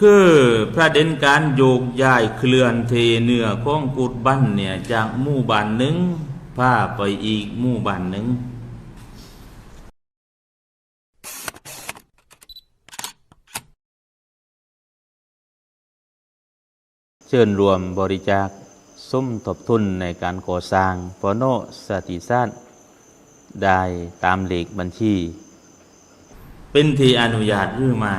คือประเด็นการโยกย้ายเคลื่อนเทเนื้อของกุดบ้านเนี่ยจากหมู่บ้านหนึ่งพาไปอีกหมู่บ้านหนึ่งเชิญรวมบริจาคส้มทบทุนในการก่อสร้างปโนสติสานได้ตามเลขบัญชี เป็นที่อนุญาตหรือไม่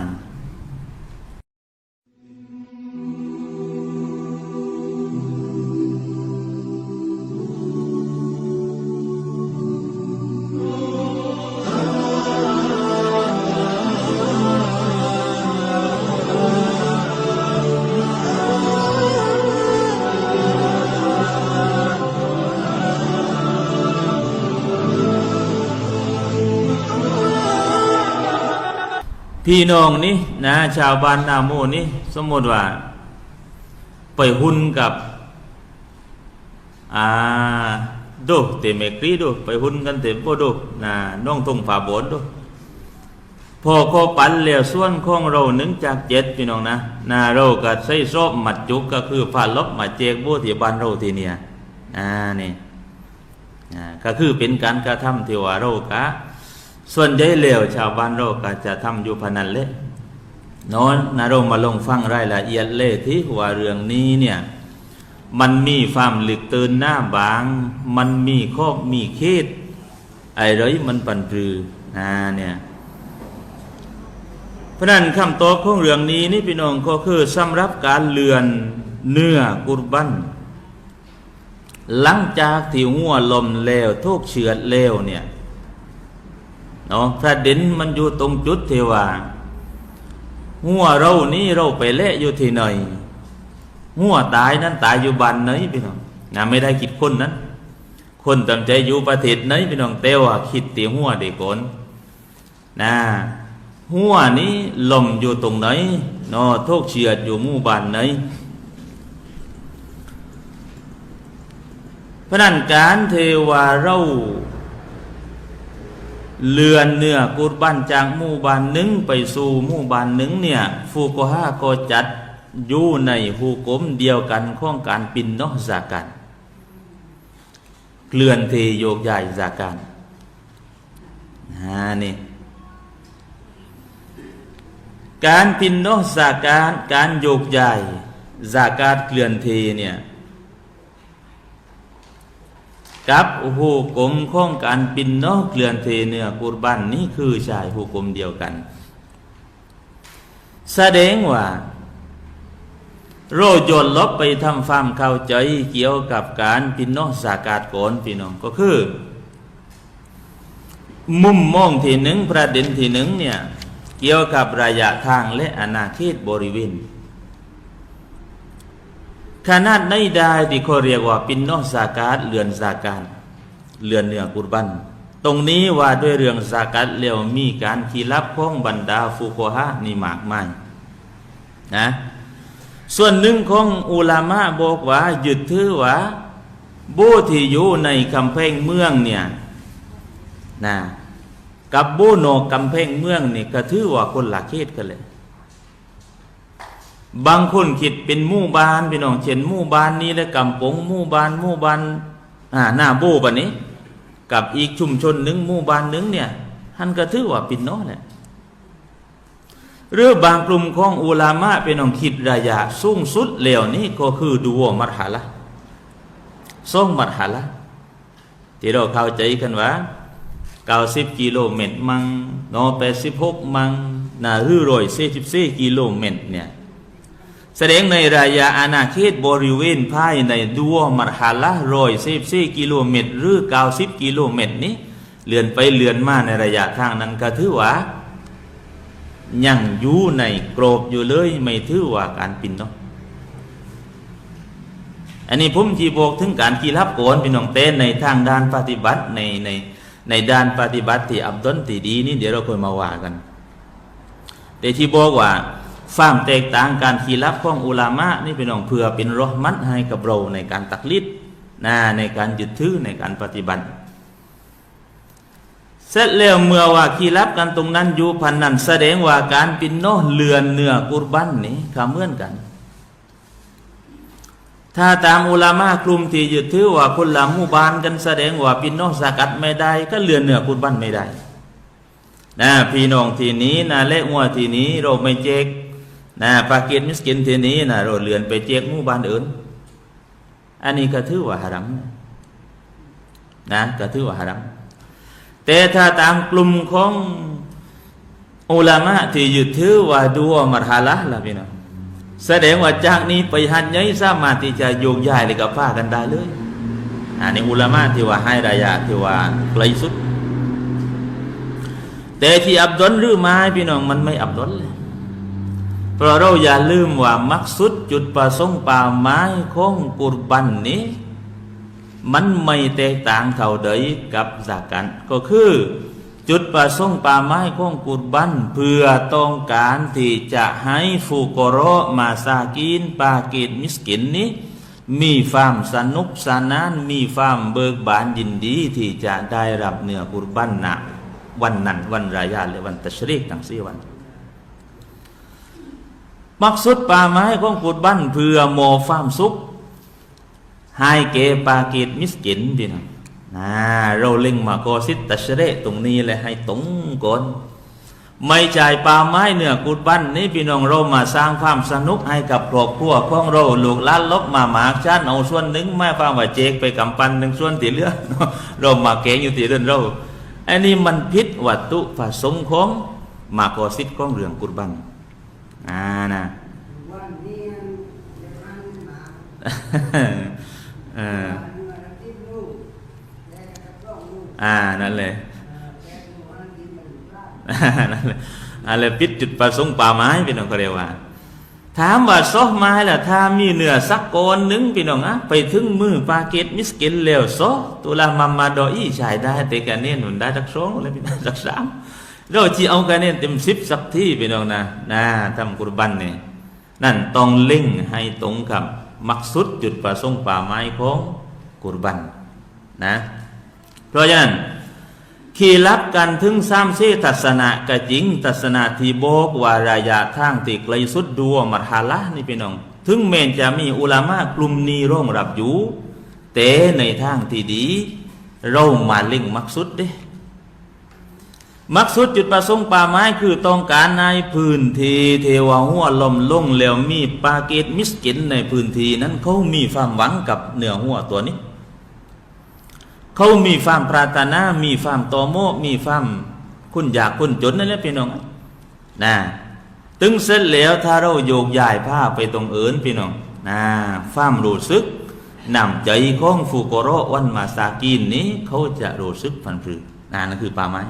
พี่น้องนี่นะ ชาวบ้านนาโมนี่สมมติว่า ไปหุ้นกับ อ่าดูเตเมกรีดูไปหุ้นกันเต็มโพดูนะน้องทงฝาบนดูพอข้อปันเหลียวส่วนของเราหนึ่งจากเจ็ดพี่น้องนะนะเราก็ใส่ซอบหมัดจุกก็คือฝาลบหมาเจกบูที่บ้านเราทีเนี่ยอ่านี่อ่าก็คือเป็นการกระทำที่ว่าเรากะ ส่วนใหญ่เลวชาวบ้านเราก็จะทำอยู่พนันเละนอนนารามาลงฟังรายละเอียดเละที่ว่าเรื่องนี้เนี่ยมันมีความหลึกตื่นหน้าบาง มันมีข้อมีเขตไอ้ไรมันปันรือนะเนี่ยเพราะนั้นคำตอบของเรื่องนี้นี่พี่น้องก็คือสำหรับการเลือนเนื้อกุรบันหลังจากที่หัวลมแล้วทุกเฉือดแล้วเนี่ย เนาะประเด็นมันอยู่ตรงจุดที่ว่าหัวเรานี่เราไปเละอยู่ที่ไหนหัวตายนั้นตายอยู่บ้านไหนพี่น้องนะไม่ได้คิดคนนั้น คนตำใจอยู่ประเทศไหนพี่น้องแต่ว่าคิดตีหัวเด็กคนนะหัวนี้ลมอยู่ตรงไหนเนาะโทกเฉียดอยู่หมู่บ้านไหนเพราะนั้นการเทวาเรา เลือนเนื้อกุดบ้านจากหมู่บ้านหนึ่งไปสู่หมู่บ้านหนึ่งเนี่ยฟูโกฮาก็จัดอยู่ในหูกลมเดียวกันข้องการปินนอกจากกันเลื่อนเทโยกใหญ่จากกันนะนี่การปินเนอกจากการการโยกใหญ่จากการเคลื่อนเทเนี่ย กับหูกลมข้องการปินนอกเคลื่อนเทเนื้อกุรบันนี่คือชายหูกลมเดียวกัน แสดงว่า โรยนลบไปทำความเข้าใจเกี่ยวกับการปินนอกสากาศก่อนพี่น้องก็คือ มุมมองที่หนึ่งประเด็นที่หนึ่งเนี่ยเกี่ยวกับระยะทางและอาณาเขตบริเวณ ขนาดในได้ที่เขาเรียกว่าปินนอสากาศเรือนสาการเรือนเนื้อกุรบัน ตรงนี้ว่าด้วยเรื่องสากาศเลียวมีการขีรับของบรรดาฟูโกฮะนี่มากมายนะส่วนหนึ่งของอุลามะบอกว่ายึดถือว่าบูที่อยู่ในกำแพงเมืองเนี่ยนะกับบูโนกกำแพงเมืองนี่ก็ถือว่าคนละเขตกันเลย บางคนคิดเป็นหมู่บ้านพี่น้องเช่นหมู่บ้านนี้และกำปงหมู่บ้านหมู่บ้านอ่าหน้าโบปะนี้ กับอีกชุมชนหนึ่งหมู่บ้านหนึ่งเนี่ยท่านก็ถือว่าปินน้อแหละหรือบางกลุ่มของอุลามะเป็นองคิดระยะสูงสุดเหลวนี้ก็คือดูวมัดหาละส่งมัดหาละที่เราเข้าใจกันว่า90กิโลเมตรมังเนาะ86มังนาหรือร้อย44กิโลเมตรเนี่ย แสดงในระยะอาณาเขตบริเวณภายในดัวมัรฮาละร้อยสิบสี่กิโลเมตร หรือเก้าสิบกิโลเมตรนี้เลื่อนไปเลื่อนมาในระยะทางนั้นก็ถือว่ายังอยู่ในกรอบอยู่เลยไม่ถือว่าการปินเนาะอันนี้ผมจีบอกถึงการกีรับก่อนพี่น้องเต้นในทางด้านปฏิบัติในในในด้านปฏิบัติที่อับต้นที่ดีนี่เดี๋ยวเราค่อยมาว่ากัน แต่ที่บอกว่า ความแตกต่างการขีรับของอุลามะนี่เป็นองเพื่อเป็นรหมัดให้กับเราในการตักลิดนะในการยึดถือในการปฏิบัติ เสร็จแล้วเมื่อว่าคีรับกันตรงนั้นอยู่พันนั้นแสดงว่าการปินโนเลือนเนื้อกุรบันนี่ก็เหมือนกัน ถ้าตามอุลามะกลุ่มที่ยึดถือว่าคนละมู่บ้านกันแสดงว่าปินโนสกัดไม่ได้ ก็เลือนเนื้อกุรบันไม่ได้นะพี่น้องทีนี้นะเละงัวทีนี้เราไม่เจก นะปากีสมิสกินทีนี้นะเราเลือนไปเจกมู่บ้านอื่น อันนี้ก็ถือว่าฮารัมนะก็ถือว่าฮารัมแต่ถ้าตามกลุ่มของอุลามะที่ยึดถือว่าดูว่ามัรฮาละล่ะพี่น้องแสดงว่าจากนี้ไปหันยัยสามารถที่จะโยกย้ายเลยกับผ้ากันได้เลยอันนี้อุลามะที่ว่าให้รายะที่ว่าไกลสุด แต่ที่อับดลหรือไม้พี่น้องมันไม่อับดลเลย เพราะเราอย่าลืมว่ามักสุดจุดประสงค์ป่าไม้ของกุรบันนี้ มันไม่แตกต่างเท่าใดกับจากกัน ก็คือจุดประสงค์ป่าไม้ของกุรบันเพื่อต้องการที่จะให้ฟูกโรมาซากินปากีดมิสกินนี้ มีความสนุกสนานมีความเบิกบานยินดีที่จะได้รับเนื้อกุรบันนะวันนั้นวันรายาและวันตัชรีกทั้งสี่วัน มักสุดป่าไม้ของกุดบ้านเพื่อโมฟามสุขให้เกปากีดมิสกินพี่น้องนะเราเล็งมาโกสิตตัชเรตรงนี้เลยให้ตรงก่อนไม่จ่ายป่าไม้เหนือกุดบ้านนี้พี่น้องเรามาสร้างความสนุกให้กับครอบครัวของเราลูกหล้านลบมาหมากชานเอาส่วนหนึ่งแม่ฟังว่าเจกไปกำปันหนึ่งส่วนที่เลือเรามาเกงอยู่ที่เรือนเราอันนี้มันพิษวัตถุประสงค์ของมาโกสิตของเรื่องกุดบ้าน อ่านะวันนี้จะทำหมาเออวันที่ลูกและกระต้องลูกอ่านั่นเลยแกดูวันที่มันพลาดนั่นเลยอะไรปิดจุดประสงค์ป่าไม้พี่น้องเขาเรียกว่า ถามว่าซอกไม้ล่ะถ้ามีเนื้อสักโกนหนึ่งพี่น้องอะไปถึงมือปาเกตมิสกินแล้วซอตุลามามาดออีชายได้แต่กันเนี่ยหนุนได้สักสองเลยพี่น้องสักสาม เราจีเอากันเนี่ยเต็มสิบสักที่พี่น้องนะนะทำกุรบันเนี่ยนั่นต้องเล่งให้ตรงกับมักสุดจุดประสงค์ป่าไม้ของกุรบันนะ เพราะฉะนั้นขี่รับกันถึงสามเสทัศนะกะจิงทัศนะที่บอกว่ารายาทางติไกลสุดดัวมัทฮาละนี่พี่น้อง ถึงแม้จะมีอุลามะกลุ่มนี้ร่องรับอยู่แต่ในทางที่ดี เรามาเล่งมักสุดเด้ มักสุดจุดประสงค์ป่าไม้คือต้องการในพื้นที่เทวหัวลมลงแล้วมีปาเกตมิสกินในพื้นที่นั้นเขามีความหวังกับเหนือหัวตัวนี้ เขามีความปรารถนา มีความตอโมมีความคุณอยากคุณจนนั่นแหละพี่น้องนะตึงเสร็จแล้วถ้าเราโยกย้ายผ้าไปตรงเอินพี่น้องนะความรู้สึกนำใจของฟูโกโรวันมาซากินนี้เขาจะรู้สึกพันพรือนะนั่นคือป่าไม้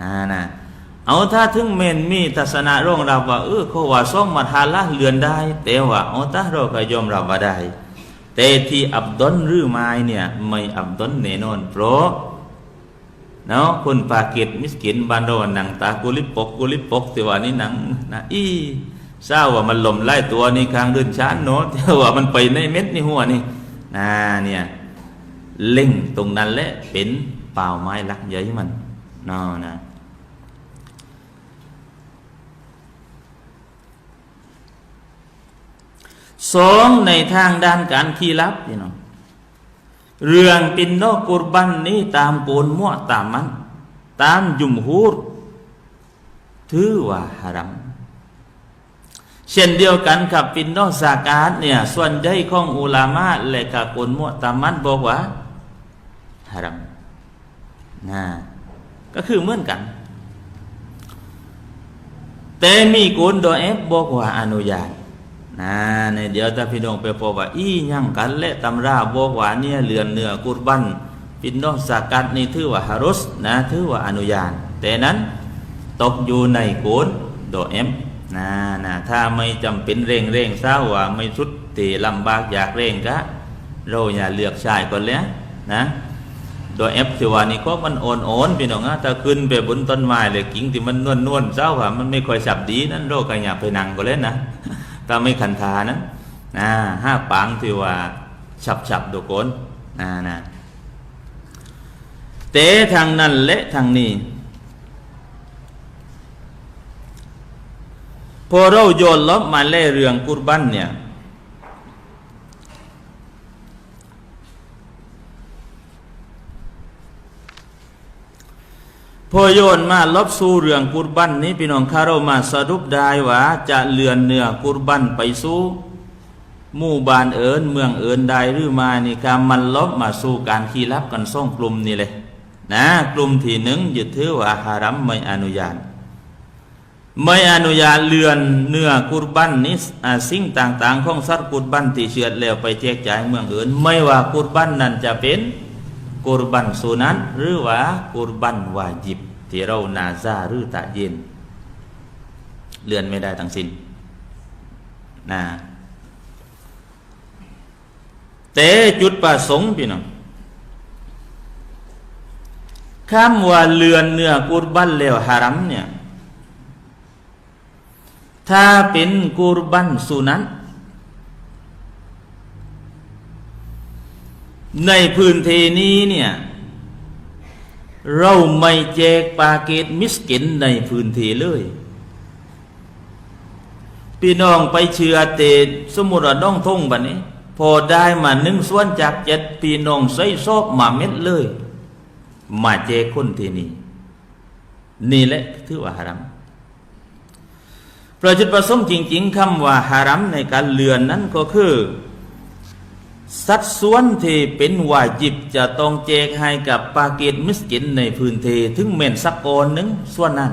นะนะเอาถ้าถึงเมนมีทัศนะร่องรับว่าเออเขาว่าซ่องมาทาละเลือนได้ แต่ว่าเอาถ้าเราก็ยอมรับว่าได้แต่ที่อับดลหรือไม่เนี่ยไม่อับดลแน่นอนเพราะเนาะคนปากีสมิสกินบานเราหนังตากุลิปกกุลิปกแต่ว่านี่หนังนะอีเศร้าว่ามันล่มไล่ตัวนี่คางเดินช้านเนาะแต่ว่ามันไปในเม็ดนี่หัวนี่นะเนี่ยเล่งตรงนั้นแหละเป็นเป่าไม้ลักใหญ่มัน นาะนะสองในทางด้านการขี้ลับพี่น้องเรื่องปินโนกุรบันนี้ตามโกนมั่วตามมัน ตามยุมฮูรถือว่าฮารัมเช่นเดียวกันกับปินโนสากาศเนี่ยส่วนใหญ่ของอุลามะและกับโกนมั่วตามมันบอกว่าฮารัมนะ ก็คือเหมือนกัน แต่มีกนโดยเอฟบอกว่าอนุญาตนะในเดี๋ยวถ้าพี่น้องไปพบว่า อีหยังกันและตำราบอกว่าเนี่ยเลือนเนื้อกุรบันพี่น้องสากัดนี่ถือว่าฮารุสนะถือว่าอนุญาตแต่นั้นตกอยู่ในกนโดเอ็มนะนะถ้าไม่จำเป็นเร่งเร่งเศร้าว่าไม่สุดตีลำบากอยากเร่งก็เราอย่าเลือกชายก่อนแล้วนะ โดยเอฟที่ว่านี่ก็มันโอนโอนพี่น้องนะถ้าขึ้นไปบนต้นไม้เลยกิ่งที่มันนวลนวลเศร้าว่ามันไม่ค่อยสับดีนั้นเราก็อย่าไปนั่งก็เล่นนะถ้าไม่ขันธานั้นนะห้าปังที่ว่าฉับฉับดูโกนนะนะแต่ทางนั้นและทางนี้พอเราโยนลบมาเล่เรื่องกุรบันเนี่ย พอโยนมาลบสู่เรื่องกุรบันนี้พี่น้องข้าเรามาสรุปได้ว่าจะเลือนเนื้อกุรบันไปสู่หมู่บ้านเอิญเมืองเอิญใดหรือมานี่ครับมันลบมาสู่การขีรับกันส่องกลุ่มนี่เลยนะกลุ่มที่หนึ่งยึดถือว่าฮารัมไม่อนุญาตไม่อนุญาตเลือนเนื้อกุรบันนี้สิ่งต่าง ๆ ของสัตว์กุรบันที่เชือดแล้วไปแจกจ่ายเมืองเอื่นไม่ว่ากุรบันนั้นจะเป็น กุรบันสุนัตหรือว่ากุรบันวาจิบที่เรานาซาหรือตะเย็น เลื่อนไม่ได้ทั้งสิ้นนะแต่จุดประสงค์พี่น้องคำว่าเลือนเนื้อกุรบันแล้วฮารัมเนี่ย ถ้าเป็นกุรบันสุนัน ในพื้นที่นี้เนี่ยเราไม่แจกปาเกตมิสกินในพื้นที่เลย พี่น้องไปเชื่อเตสมุรน้องทงบันนี้ พอได้มาหนึ่งส่วนจากเจ็ดพี่น้องใส่ซอบมาเม็ดเลย มาแจกคนที่นี่นี่แหละถือว่าฮารัมประจุดประสงค์จริง ๆคำว่าฮารัมในการเลือนนั้นก็คือ สัดส่วนที่เป็นวาจิบจะต้องแจกให้กับปากีสมิสกินในพื้นที่ถึงเมนสักกอนหนึ่งส่วนนั้น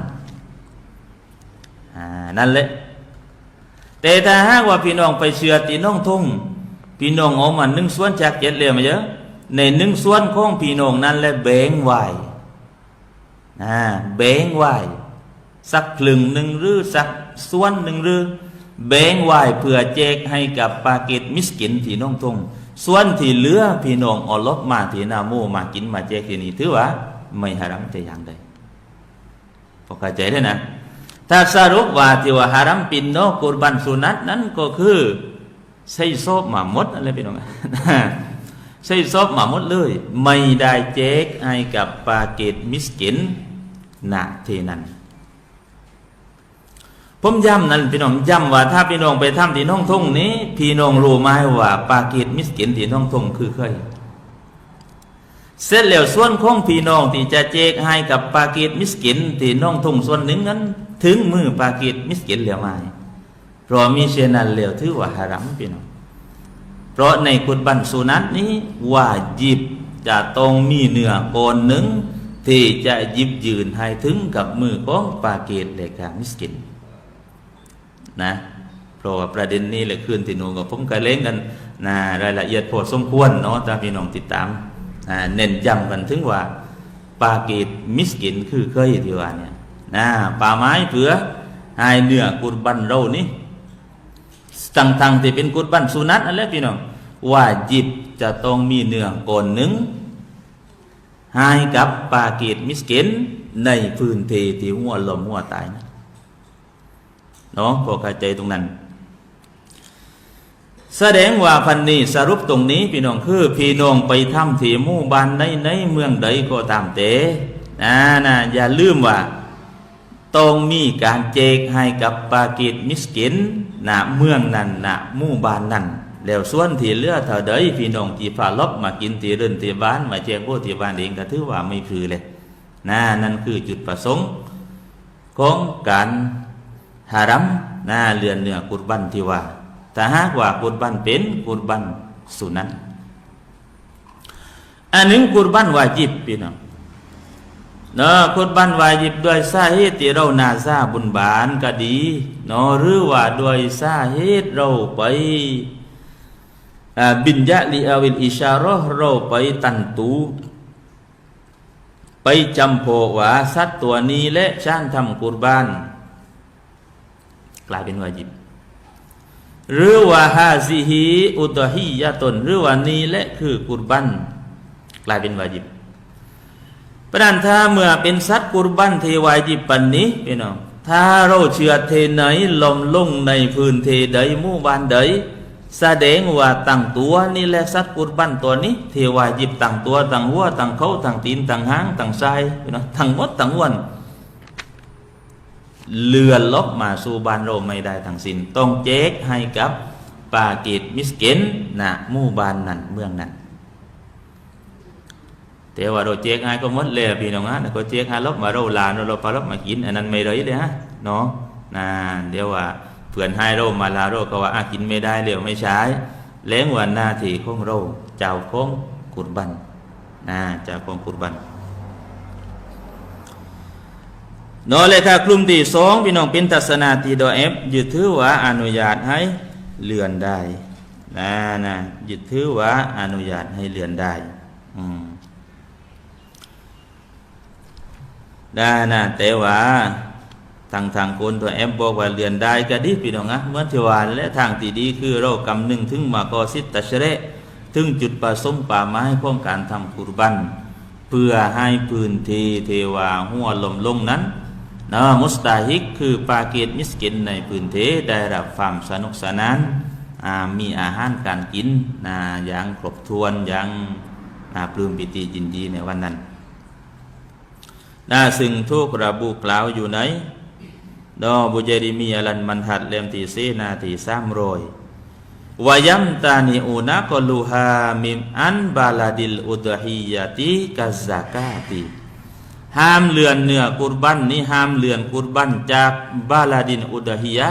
นั่นแหละแต่ถ้าหากว่าพี่น้องไปเชื่อตีน้องทุ่งพี่น้องเอามาหนึ่งส่วนจากเจ็ดเลยมาเยอะในหนึ่งส่วนของพี่น้องนั้นแหละแบ่งไว้แบ่งไว้สักครึ่งหนึ่งหรือสักส่วนหนึ่งหรือแบ่งไว้เพื่อแจกให้กับปาเกีสมิสกินที่น้องทุ่ง ส่วนที่เหลือพี่น้องอลบมาที่นาโมมากินมาแจกที่นี่ถือว่า ไม่ฮารัมแต่อย่างใดพอเข้าใจได้นะ ถ้าสรุปว่าที่ว่าฮารัมปินโนกุรบันสุนัตนั้นก็คือใส่ซอบมาหมดอะไรพี่น้องใส่ซอบมาหมดเลย ไม่ได้แจกให้กับปาเกีสมิสกินณที่นั้น ผมย้ำนั่นพี่น้องย้ำว่าถ้าพี่น้องไปทำที่น้องทุ่งนี้ พี่น้องรู้ไหมว่าปากีสมิสกินที่น้องทุ่งคือเคยเสร็จแล้วส่วนของพี่น้องที่จะแจกให้กับปากีสมิสกินที่น้องทุ่งส่วนหนึ่งนั้น ถึงมือปากีสมิสกินแล้วไหมเพราะมีเช่นนั้นแล้วถือว่าฮารัมพี่น้องเพราะในกุฎบันสุนัตนี้ว่าจิบจะต้องมีเนื้อโกนหนึ่งที่จะหยิบยืนให้ถึงกับมือของปากีสและกามิสกิน นะเพราะว่าประเด็นนี้แหละคืนที่นูกับผมก็เล่นกันนะรายละเอียดพอสมควรเนาะถ้าพี่น้องติดตามนะเน้นย้ำกันถึงว่า ปากีดมิสกินคือเคยที่ว่าเนี่ยนะป่าไม้เผือหายเนื้อกุรบันเรานี่ตั้งทางที่เป็นกุรบันสุนัตนั่นแหละพี่น้องว่าจิบจะต้องมีเนื้อก่อนหนึ่งให้กับปากีดมิสกินในพื้นที่ที่หัวลมหัวตายนะ เนาะพอเข้าใจตรงนั้น แสดงว่าพันนี้สรุปตรงนี้พี่น้องคือ พี่น้องไปทำที่หมู่บ้านในในเมืองใดก็ตามเตนะนะอย่าลืมว่าต้องมีการแจกให้กับปากีสมิสกินนะเมืองนั้นนะหมู่บ้านนั้นแล้วส่วนที่เหลือเท่าใดพี่น้องที่พาลบมากินที่เดินที่บ้านมาแจกโบที่บ้านเองก็ถือว่าไม่พือเลยนะนั่นคือจุดประสงค์ของการ ฮารัมน่าเลือนเนื้อกุรบันที่ว่า แต่หากว่ากุรบันเป็นกุรบันสุนันอันหนึ่งกุรบันวาจิบพี่น้องเนาะกุรบันวาจิบด้วยสาเหตุที่เรานาซาบุญบานก็ดีเนาะหรือว่าด้วยสาเหตุเราไปบินยะลีอาวิลอิชารอเราไปตันตูไปจำโพว่าสัตว์ตัวนี้และช่างทำกุรบาน กลายเป็นวาจิบหรือว่าฮาซิฮีอุตฮียะตนหรือว่านี้และคือกุรบันกลายเป็นวาจิบประนันถ้าเมื่อเป็นสัตว์กุรบันเทวาจิบปันนี้พี่น้องถ้าเราเชื่อเทไหนลมลงในพื้นเทใดมู่บ้านใดแสดงว่าตั้งตัวนี่แหละสัตว์กุรบันตัวนี้ เทวายิบตั้งตัวตั้งหัวตั้งเขาตั้งตีนตั้งหางตั้งไส้พี่น้องทั้งหมดทั้งมวล เลือนลบมาสู่บ้านเราไม่ได้ทั้งสิน้นต้องแจกให้กับปากีดมิสเกนนะมู่บ้านนั้นเมืองนั้นแต่ว่าเราแจกให้ก็มดเลยพี่น้องฮะก็แจกให้ลบมาเราลานเราปลาลบมากิน อันนั้นไม่ได้เลยฮะเนาะนะเดี๋ยวว่าเพื่อนให้เรามาลาเราก็ว่าอากินไม่ได้เดี๋ยวไม่ใช้เลี้ยงวันหน้าที่ของเราเจ้าของกุรบันนะเจ้าของกุรบันเนาะเลยถ้ากลุ่มที่สองพี่น้องเป็นทัศนาที่ดอเอฟยึดถือว่าอนุญาตให้เลื่อนได้นะนะยึดถือว่าอนุญาตให้เลื่อนได้ได้นะแต่ว่าทางทางคนตัวแอมบอกว่าเรียนได้ก็ดีพี่น้องนะเมื่อที่ว่าและทางที่ดีคือเรากำหนึ่งถึงมากอสิตตะเชเรถึงจุดประสงค์ป่าไม้ของการทำกุรบัน เพื่อให้พื้นที่เทวาหัวลมลงนั้น นะมุสตาฮิกคือปาเกตมิสกินในพื้นที่ได้รับความสนุกสนานมีอาหารการกินนะอย่างครบถ้วนอย่างาปลื้มปิติยินดีในวันนั้นนะซึ่งทุกระบุกล่าวอยู่ในดอบุเจริมีอลันมันหัดเลมที่สีนาทีสามรยวายัมตานิอุนักลูฮามิมอันบาลาดิลอุดฮิยาติกัซากาติ ห้ามเลือนเนื้อกุรบันนี้ห้ามเลือนกุรบันจากบาลาดินอุดฮิยะ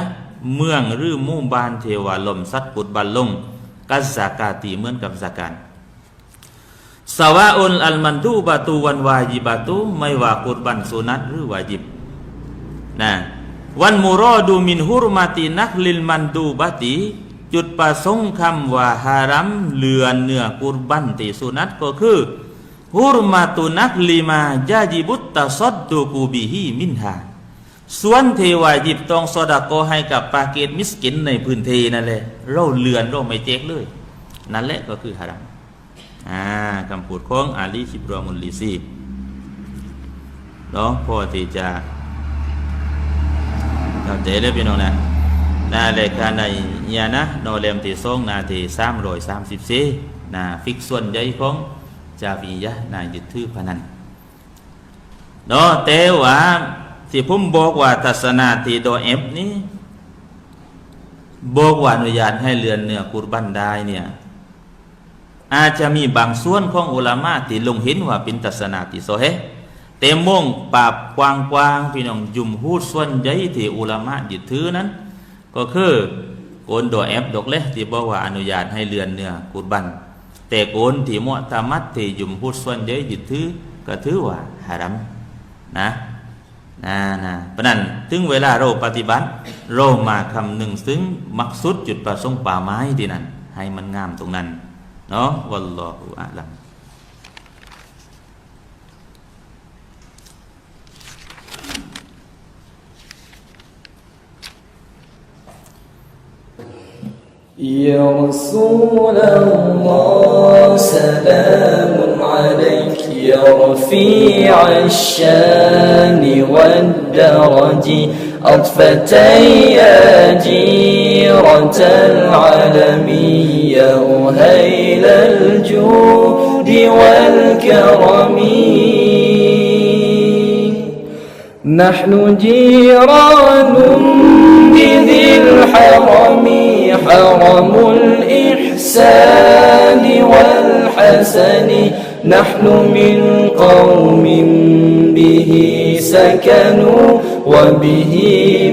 เมืองหรือมู่บ้านเทวาลมสัตว์กุรบันลงกัซากาติเหมือนกับซาการสวาอุลอัลมันดูบาตูวันวาจิบาตูไม่ว่ากุรบันสุนัตหรือวาจิบนะวันมุรอดูมินฮุรมาตินักลิลมันดูบาติจุดประสงค์คำว่าฮารัมเลือนเนื้อกุรบันติสุนัตก็คือ ฮุรมาตุนักลิมาจาจิบุตตะซอดดูกูบิฮีมินฮาส่วนเทวาจิบตองสดาโกให้กับปาเกตมิสกินในพื้นที่นั่นแหละเราเลือนเราไม่เจ๊กเลย นั่นแหละก็คือฮารัมอ่าคำพูดของอาลีชิบรอมุลลิซีเนาะพอที่จะเข้าใจได้พี่น้องนะนาเลขาในยานะโนเลมที่สองนาทีสามร้อยสามสิบสี่นาฟิกส่วนใหญ่ของ จาบียะนายึดถือพนันเนาะแต่ว่าที่ผมบอกว่าทัศนาที่โดเอฟนี้บอกว่าอนุญาตให้เรือนเนื้อกุรบันได้เนี่ยอาจจะมีบางส่วนของอุลามะที่ลงเห็นว่าเป็นทัศนะที่โซเฮแต่มงปราบกว้างๆพี่น้องยุมฮูดส่วนใหญ่ที่อุลามะยึดถือนั้น ก็คือโกนดอแอบดอกเล็ที่บอกว่าอนุญาตให้เลือนเนื้อกุรบัน แต่โกนที่มอตามัดที่ยุมพูดส่วนเยอะยึดถือก็ถือว่าฮารัมนะนะนะเพราะนั้นถึงเวลาเราปฏิบัติ เรามาคำหนึ่งซึ่งมักสุดจุดประสงค์ป่าไม้ที่นั่นให้มันงามตรงนั้นเนาะวัลลอฮุอะลัม يا رسول الله سلام عليك يا رفيع الشان والدرج أطفتي يا جيرة العالم يا أهيل الجود والكرم. نحن جيران بذي الحرم. حرم الإحسان والحسن نحن من قوم به سكنوا وبه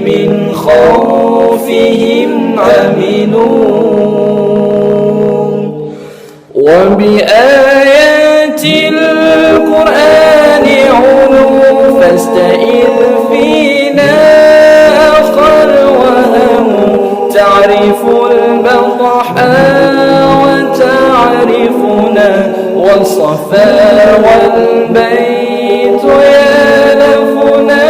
من خوفهم عملوا وبآيات القرآن علو فاستئذ فينا تعرف البطحاء وتعرفنا والصفا والبيت يالفنا ولنا